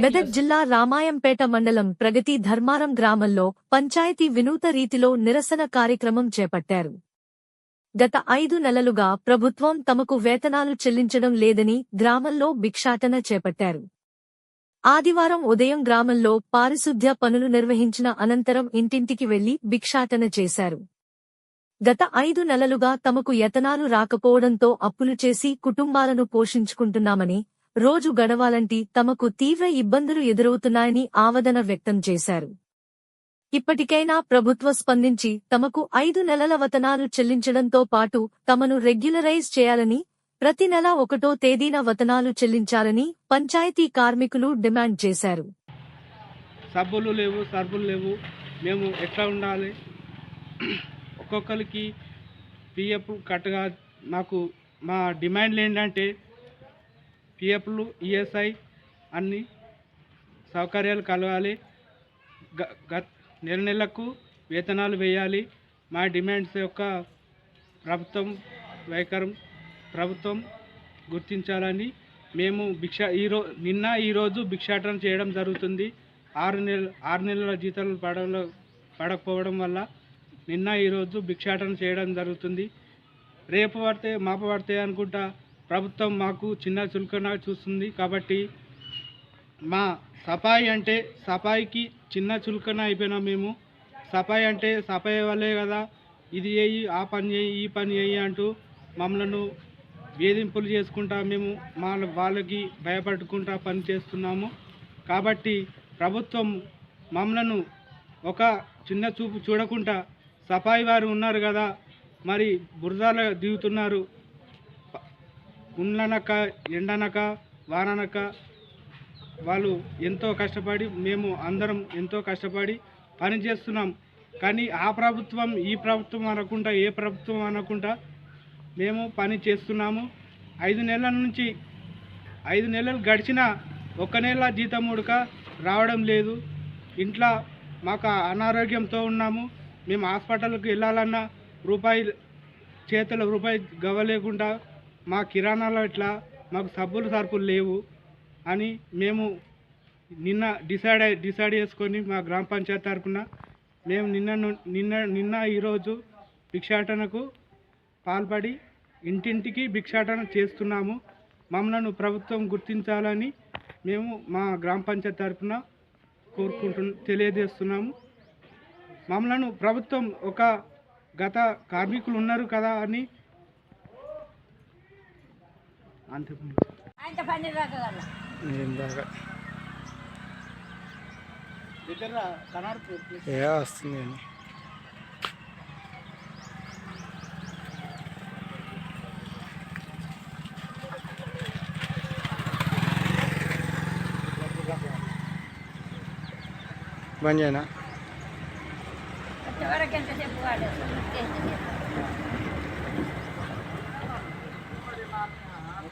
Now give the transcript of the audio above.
మెదక్ జిల్లా రామాయంపేట మండలం ప్రగతి ధర్మారం గ్రామంలో పంచాయతీ వినూత రీతిలో నిరసన కార్యక్రమం చేపట్టారు. గత ఐదు నెలలుగా ప్రభుత్వం తమకు వేతనాలు చెల్లించడం లేదని గ్రామంలో భిక్షాటన చేపట్టారు. ఆదివారం ఉదయం గ్రామంలో పారిశుద్ధ్య పనులు నిర్వహించిన అనంతరం ఇంటింటికి వెళ్ళి భిక్షాటన చేశారు. గత ఐదు నెలలుగా తమకు యతనాలు రాకపోవడంతో అప్పులు చేసి కుటుంబాలను పోషించుకుంటున్నామని రోజు గడవాలంటే తమకు తీవ్ర ఇబ్బందులు ఎదురవుతున్నాయని ఆవేదన వ్యక్తం చేశారు. ఇప్పటికైనా ప్రభుత్వ స్పందించి తమకు ఐదు నెలల వతనాలు చెల్లించడంతో పాటు తమను రెగ్యులరైజ్ చేయాలని ప్రతి నెల ఒకటో తేదీన వతనాలు చెల్లించాలని పంచాయతీ కార్మికులు డిమాండ్ చేశారు. సబ్బులు లేవు సర్బులు లేవు. మేము ఎట్లా ఉండాలి? ఒక్కొక్కరికి పిఎఫ్ కట్టగా మాకు మా డిమాండ్లు ఏంటంటే పిఎఫ్లు ఈఎస్ఐ అన్ని సౌకర్యాలు కలగాలి గ నెల నెలకు వేతనాలు వేయాలి. మా డిమాండ్స్ యొక్క ప్రభుత్వం వైఖరం ప్రభుత్వం గుర్తించాలని మేము భిక్ష ఈరో నిన్న ఈరోజు భిక్షాటన చేయడం జరుగుతుంది. ఆరు నెల ఆరు నెలల జీతాలు పడ పడకపోవడం వల్ల నిన్న ఈరోజు భిక్షాటన చేయడం జరుగుతుంది. రేపు పడితే మాప పడితే అనుకుంటా ప్రభుత్వం మాకు చిన్న చులకన చూస్తుంది కాబట్టి మా సఫాయి అంటే సఫాయికి చిన్న చులకన అయిపోయినాం మేము. సఫాయి అంటే సఫాయి వాళ్ళే కదా ఇది చేయి ఆ పని చేయి ఈ పని చేయి అంటూ మమ్మలను వేధింపులు చేసుకుంటా మేము మా వాళ్ళకి భయపడుకుంటా పని చేస్తున్నాము. కాబట్టి ప్రభుత్వం మమ్మలను ఒక చిన్న చూపు చూడకుండా సఫాయి వారు ఉన్నారు కదా మరి బురదలో దిగుతున్నారు. ఉండ్లనక ఎండనక వాననక వాళ్ళు ఎంతో కష్టపడి మేము అందరం ఎంతో కష్టపడి పని చేస్తున్నాం. కానీ ఆ ప్రభుత్వం ఈ ప్రభుత్వం అనకుండా ఏ ప్రభుత్వం అనకుండా మేము పని చేస్తున్నాము. ఐదు నెలల నుంచి ఐదు నెలలు గడిచినా ఒక నెల జీతం ఉడక రావడం లేదు. ఇంట్లో మాకు అనారోగ్యంతో ఉన్నాము. మేము హాస్పిటల్కి వెళ్ళాలన్నా రూపాయి చేతుల రూపాయి గవ్వలేకుండా మా కిరాణాలో ఇట్లా మాకు సబ్బులు సరుకులు లేవు అని మేము నిన్న డిసైడ్ డిసైడ్ చేసుకొని మా గ్రామ పంచాయతీ తరఫున మేము నిన్న నిన్న నిన్న ఈరోజు భిక్షాటనకు పాల్పడి ఇంటింటికి భిక్షాటన చేస్తున్నాము. మమ్మల్ని ప్రభుత్వం గుర్తించాలని మేము మా గ్రామ పంచాయతీ తరఫున కోరుకుంటు తెలియజేస్తున్నాము. మమ్మలను ప్రభుత్వం ఒక గత కార్మికులు ఉన్నారు కదా అని ఏ వస్తుంది అని బంద్ చేయనా?